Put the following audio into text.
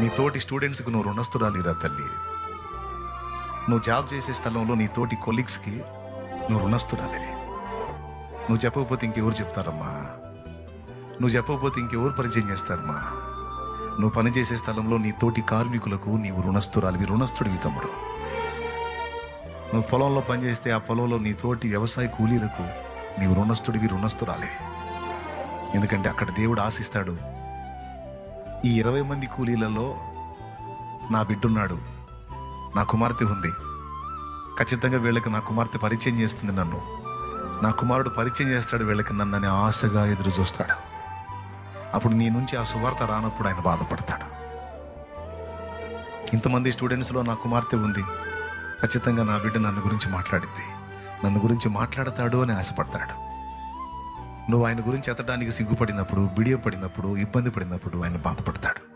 నీ తోటి స్టూడెంట్స్కి నువ్వు రుణస్తురాలిరా తల్లి? నువ్వు జాబ్ చేసే స్థలంలో నీ తోటి కొలీగ్స్కి నువ్వు రుణస్తురాలివి నువ్వు చెప్పకపోతే ఇంకెవరు చెప్తారమ్మా? నువ్వు చెప్పకపోతే ఇంకెవరు పరిచయం చేస్తారమ్మా? నువ్వు పనిచేసే స్థలంలో నీ తోటి కార్మికులకు నీవు రుణస్తురాలివి రుణస్థుడివి తమ్ముడు. నువ్వు పొలంలో పనిచేస్తే ఆ పొలంలో నీ తోటి వ్యవసాయ కూలీలకు నీవు రుణస్తుడివి రుణస్తురాలివి ఎందుకంటే అక్కడ దేవుడు ఆశిస్తాడు ఈ ఇరవై మంది కూలీలలో నా బిడ్డున్నాడు. నా కుమార్తె ఉంది. ఖచ్చితంగా వీళ్ళకి నా కుమార్తె పరిచయం చేస్తుంది నన్ను. నా కుమారుడు పరిచయం చేస్తాడు వీళ్ళకి నన్ను అని ఆశగా ఎదురు చూస్తాడు. అప్పుడు నీ నుంచి ఆ సువార్త రానప్పుడు ఆయన బాధపడతాడు. ఇంతమంది స్టూడెంట్స్లో నా కుమార్తె ఉంది. ఖచ్చితంగా నా బిడ్డ నన్ను గురించి మాట్లాడింది నన్ను గురించి మాట్లాడతాడు అని ఆశపడతాడు. నువ్వు ఆయన గురించి ఎత్తడానికి సిగ్గుపడినప్పుడు బిడియపడినప్పుడు ఇబ్బంది పడినప్పుడు ఆయన బాధపడతాడు.